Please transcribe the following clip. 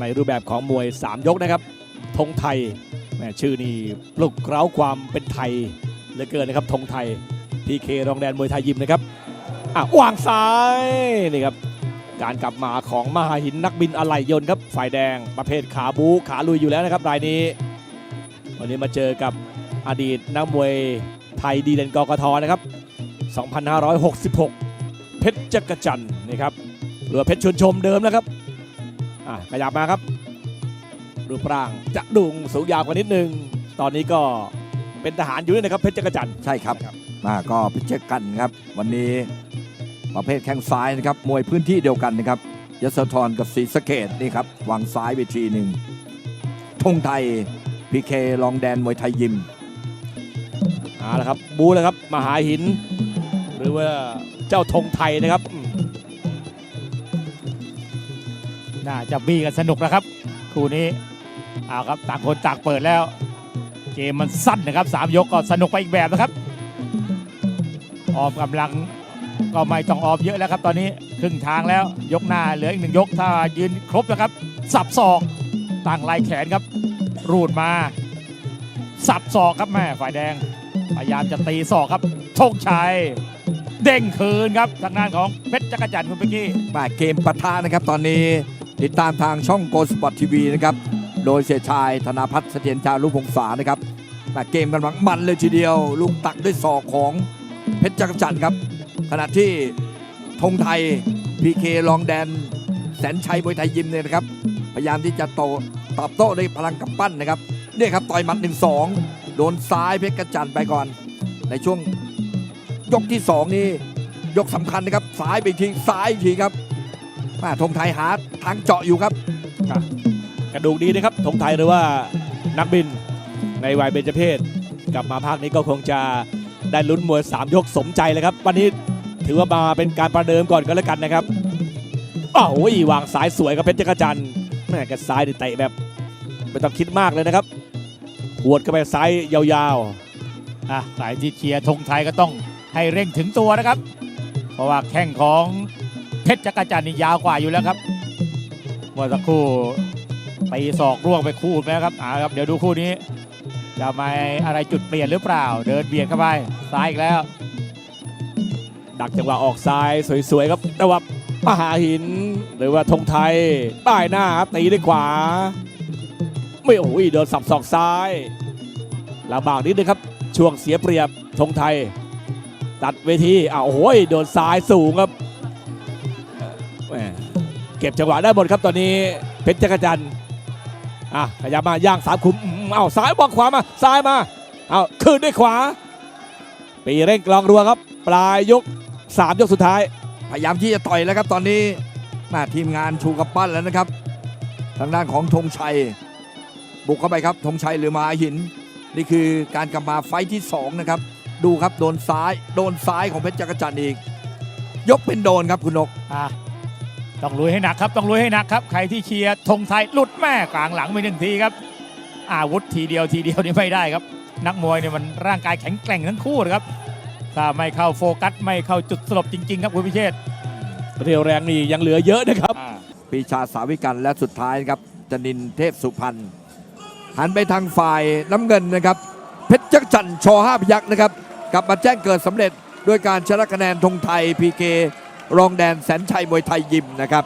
ในรูปแบบของมวย 3 ยกนะครับธงไทยแม่ชื่อนี่ปลุกเร้าความเป็นไทยเหลือเกินนะครับธงไทยพีเครองแดนมวยไทยยิมนะครับอะวางซ้ายนี่ครับการกลับมาของมหาหินนักบินอะไหล่ยนต์ครับฝ่ายแดงประเภทขาบูขาลุยอยู่แล้วนะครับรายนี้ วันนี้มาเจอกับอดีตนักมวยไทยดีเด่นกกทนะครับ 2566 เพชรจักรจันทร์นะครับหรือว่าเพชรชวนชมเดิมนะครับ อะขยับมาครับ รูปร่างจะดุงสูงยาวกว่านิดนึง ตอนนี้ก็เป็นทหารอยู่ด้วยนะครับเพชรจักรจันทร์ใช่ครับมาก็พิจกันครับ วันนี้ประเภทแข้งซ้ายนะครับ มวยพื้นที่เดียวกันนะครับยโสธรกับศรีสะเกดนี่ครับวางซ้ายไปทีหนึ่งธงไทยพีเคลองแดนมวยไทยยิม เอาละครับบูแล้วครับมหาหิน หรือว่าเจ้าธงไทยนะครับอืม น่าจะบี้กันสนุกนะครับ คู่นี้เอาครับต่างคนต่างเปิดแล้ว เกมมันสั้นนะครับสามยกก็สนุกไปอีกแบบนะครับ ออมกำลังก็ไม่ต้องออมเยอะแล้วครับ ตอนนี้ครึ่งทางแล้วยกหน้าเหลืออีกหนึ่งยกถ้ายืนครบนะครับ สับศอกตั้งลายแขนครับ รูดมา สับศอกครับแม่ฝ่ายแดง พยายามจะตีศอกครับโชคชัยเด้งคืนครับทางด้านของเพชรจักรจันทร์คุณเป๊กกี้มาเกมปะทะนะครับตอนนี้ ติดตามทางช่องโกสปอร์ตทีวีนะครับ โดยเสียชายธนาพัฒน์เสถียรชาลูกพงษานะครับมาเกมกันบังมันเลยทีเดียว ลูกตักด้วยศอกของเพชรจักรจันทร์ครับ ขณะที่ธงไทยพีเคลองแดน แสนชัยมวยไทยยิมเนี่ยนะครับ พยายามที่จะโตตอบโต้ด้วยพลังกำปั้นนะครับเนี่ยครับต่อยหมัดหนึ่งสองโดนซ้ายเพชรกระจันไปก่อน ในช่วงยกที่สองนี่ ยกสำคัญนะครับซ้ายไปอีกทีซ้ายอีกทีครับ แม่ธงไทยหาทางเจาะอยู่ครับ กระดูกดีนะครับธงไทยหรือว่านักบินในวัยเบญจเพศกลับมาภาคนี้ก็คงจะได้ลุ้นมวย 3 ยกสมใจเลยครับ วันนี้ถือว่ามาเป็นการประเดิมก่อนก็แล้วกันนะครับอ้าวโอ้ยวางสายสวยกับเพชรจักรจันทร์แม่กระซ้ายนี่เตะแบบไม่ต้องคิดมากเลยนะครับหวดเข้าไปซ้ายยาวอะสายที่เชียร์ธงไทยก็ต้องให้เร่งถึงตัวนะครับ เพราะว่าแข้งของ เพชรจักรจันทร์นี่ยาวกว่าอยู่แล้วครับเมื่อสักครู่ตีศอกร่วงไปคู่ไปแล้วครับอ่าครับเดี๋ยวดูคู่นี้ จะมาอะไรจุดเปลี่ยนหรือเปล่า เดินเบียดเข้าไปซ้ายอีกแล้ว ดักจังหวะออกซ้ายสวยๆครับแต่ว่ามหาหิน หรือว่าธงไทยป้ายหน้าตีด้วยขวา ไม่โอ้ยโดนสับศอกซ้ายลำบากนิดนึงครับ ช่วงเสียเปรียบธงไทย ตัดเวทีอ้าวโอ้ยโดนซ้ายสูงครับ เก็บจังหวะได้หมดครับตอนนี้เพชรจักรจันทร์อะขยับมาย่างสามขุมอืมเอ้าซ้ายบอกขวามาซ้ายมาเอาคืนด้วยขวา ปีเร่งกลองรัวครับ ปลายยกสามยกสุดท้าย พยายามที่จะต่อยแล้วครับตอนนี้แม่ทีมงานชูกับปั้นแล้วนะครับ ทางด้านของธงชัย บุกเข้าไปครับธงชัยหรือมาหิน นี่คือการกลับมาไฟท์ที่สองนะครับ ดูครับโดนซ้าย โดนซ้ายของเพชรจักรจันทร์อีก ยกเป็นโดนครับคุณนกอะ ต้องลุยให้หนักครับต้องลุยให้หนักครับใครที่เชียร์ธงไทยหลุดแม่กลางหลังไปหนึ่งทีครับ อาวุธทีเดียวทีเดียวนี่ไม่ได้ครับ นักมวยเนี่ยมันร่างกายแข็งแกร่งทั้งคู่นะครับถ้าไม่เข้าโฟกัสไม่เข้าจุดสลบจริง ๆ ครับคุณพิเชษเรียวแรงนี่ยังเหลือเยอะนะครับปีชาสาวิกันและสุดท้ายครับจนินเทพสุพรรณหันไปทางฝ่ายน้ำเงินนะครับ เพชรจักรจันทร์ชห้าพยักษ์นะครับกลับมาแจ้งเกิดสำเร็จด้วยการชนะคะแนนธงไทยพีเค รองแดนแสนชัยมวยไทยยิมนะครับ